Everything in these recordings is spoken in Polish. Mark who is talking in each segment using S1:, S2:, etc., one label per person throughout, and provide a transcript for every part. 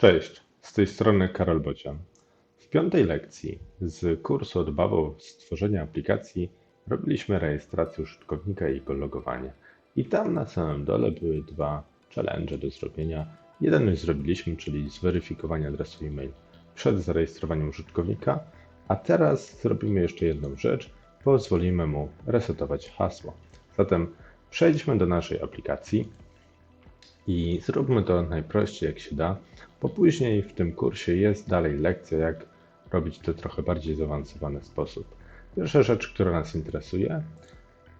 S1: Cześć, z tej strony Karol Bocian. W piątej lekcji z kursu od stworzenia aplikacji robiliśmy rejestrację użytkownika i jego logowanie. I tam na samym dole były dwa challenge do zrobienia. Jeden już zrobiliśmy, czyli zweryfikowanie adresu e-mail przed zarejestrowaniem użytkownika, a teraz zrobimy jeszcze jedną rzecz. Pozwolimy mu resetować hasło. Zatem przejdźmy do naszej aplikacji i zróbmy to najprościej jak się da, bo później w tym kursie jest dalej lekcja, jak robić to trochę bardziej zaawansowany sposób. Pierwsza rzecz, która nas interesuje,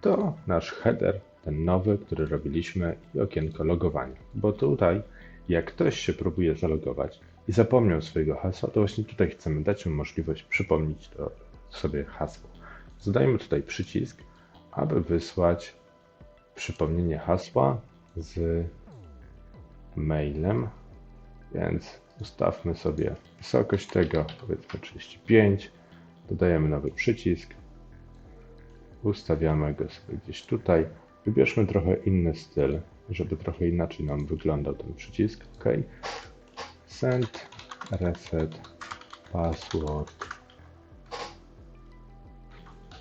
S1: to nasz header, ten nowy, który robiliśmy i okienko logowania. Bo tutaj, jak ktoś się próbuje zalogować i zapomniał swojego hasła, to właśnie tutaj chcemy dać mu możliwość przypomnieć to sobie hasło. Zadajmy tutaj przycisk, aby wysłać przypomnienie hasła z mailem, więc ustawmy sobie wysokość tego, powiedzmy 35, dodajemy nowy przycisk, ustawiamy go sobie gdzieś tutaj, wybierzmy trochę inny styl, żeby trochę inaczej nam wyglądał ten przycisk, ok, send, reset, password,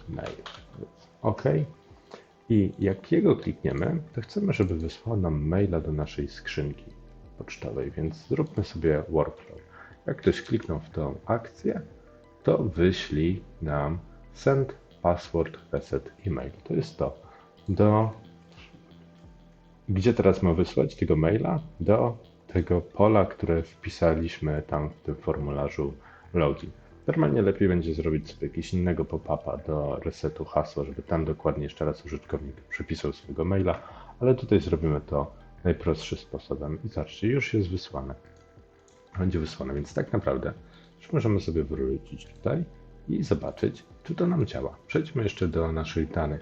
S1: mail, ok, i jak jego klikniemy, to chcemy, żeby wysłał nam maila do naszej skrzynki pocztowej, więc zróbmy sobie workflow. Jak ktoś kliknął w tą akcję, to wyślij nam send password reset email. To jest to. Do gdzie teraz ma wysłać tego maila? Do tego pola, które wpisaliśmy tam w tym formularzu login. Normalnie lepiej będzie zrobić sobie jakiegoś innego pop-upa do resetu hasła, żeby tam dokładnie jeszcze raz użytkownik przepisał swojego maila, ale tutaj zrobimy to najprostszym sposobem. I zobaczcie, już jest wysłane. Będzie wysłane, więc tak naprawdę już możemy sobie wrócić tutaj i zobaczyć, czy to nam działa. Przejdźmy jeszcze do naszych danych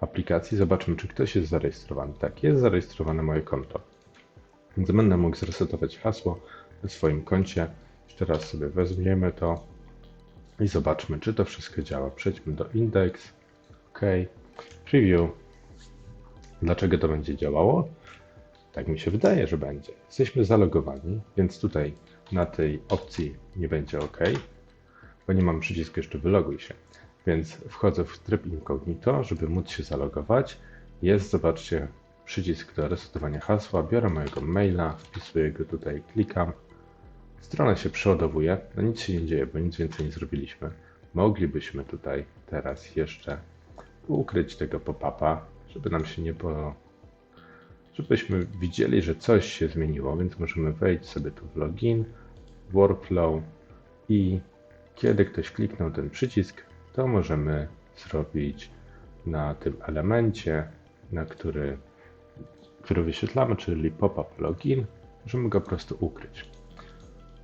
S1: aplikacji, zobaczmy, czy ktoś jest zarejestrowany. Tak, jest zarejestrowane moje konto. Więc będę mógł zresetować hasło na swoim koncie jeszcze raz sobie weźmiemy to i zobaczmy, czy to wszystko działa. Przejdźmy do index, OK, preview. Dlaczego to będzie działało? Tak mi się wydaje, że będzie. Jesteśmy zalogowani, więc tutaj na tej opcji nie będzie OK, bo nie mam przycisku jeszcze wyloguj się. Więc wchodzę w tryb incognito, żeby móc się zalogować. Jest, zobaczcie, przycisk do resetowania hasła. Biorę mojego maila, wpisuję go tutaj, klikam Strona się przeładowuje, no nic się nie dzieje, bo nic więcej nie zrobiliśmy. Moglibyśmy tutaj teraz jeszcze ukryć tego pop-upa, żeby nam się nie po... żebyśmy widzieli, że coś się zmieniło, więc możemy wejść sobie tu w login, workflow i kiedy ktoś kliknął ten przycisk, to możemy zrobić na tym elemencie, na który, który wyświetlamy, czyli pop-up login, możemy go po prostu ukryć.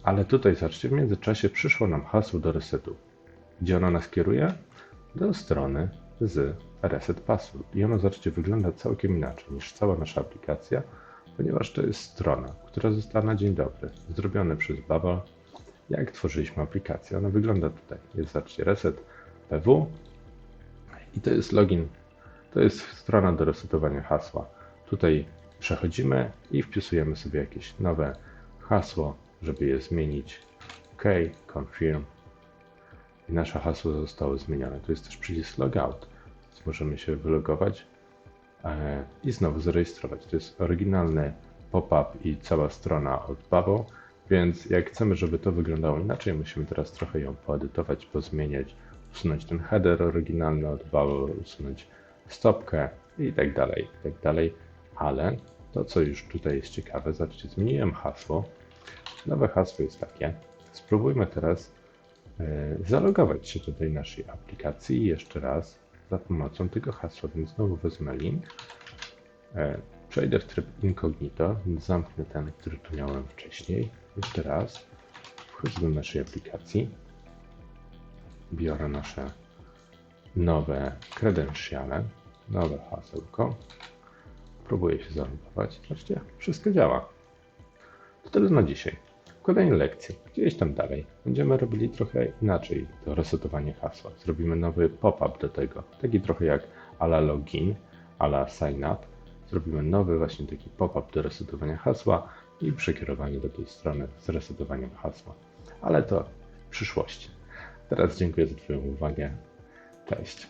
S1: Ale tutaj zobaczcie, w międzyczasie przyszło nam hasło do resetu. Gdzie ono nas kieruje? Do strony z reset password. I ono, zobaczcie, wygląda całkiem inaczej niż cała nasza aplikacja, ponieważ to jest strona, która została na dzień dobry zrobiona przez Bubble, jak tworzyliśmy aplikację. Ona wygląda tutaj. Jest, zobaczcie, reset pw i to jest login. To jest strona do resetowania hasła. Tutaj przechodzimy i wpisujemy sobie jakieś nowe hasło, żeby je zmienić. OK, confirm. I nasze hasło zostało zmienione. Tu jest też przycisk logout, więc możemy się wylogować e, i znowu zarejestrować. To jest oryginalny pop-up i cała strona od Babo, więc jak chcemy, żeby to wyglądało inaczej, musimy teraz trochę ją poedytować, pozmieniać, usunąć ten header oryginalny od Babo, usunąć stopkę i tak dalej, i tak dalej. Ale to, co już tutaj jest ciekawe, zobaczcie, zmieniłem hasło, Nowe hasło jest takie. Spróbujmy teraz e, zalogować się do tej naszej aplikacji jeszcze raz za pomocą tego hasła, więc znowu wezmę link. E, przejdę w tryb incognito, zamknę ten, który tu miałem wcześniej. Jeszcze raz wchodzę do naszej aplikacji. Biorę nasze nowe kredensiale, nowe hasełko. Próbuję się zalogować. Zobaczcie, wszystko działa. To tyle na dzisiaj. W kolejnej lekcji, gdzieś tam dalej, będziemy robili trochę inaczej to resetowanie hasła. Zrobimy nowy pop-up do tego, taki trochę jak ala login, ala sign up. Zrobimy nowy właśnie taki pop-up do resetowania hasła i przekierowanie do tej strony z resetowaniem hasła. Ale to w przyszłości. Teraz dziękuję za Twoją uwagę. Cześć.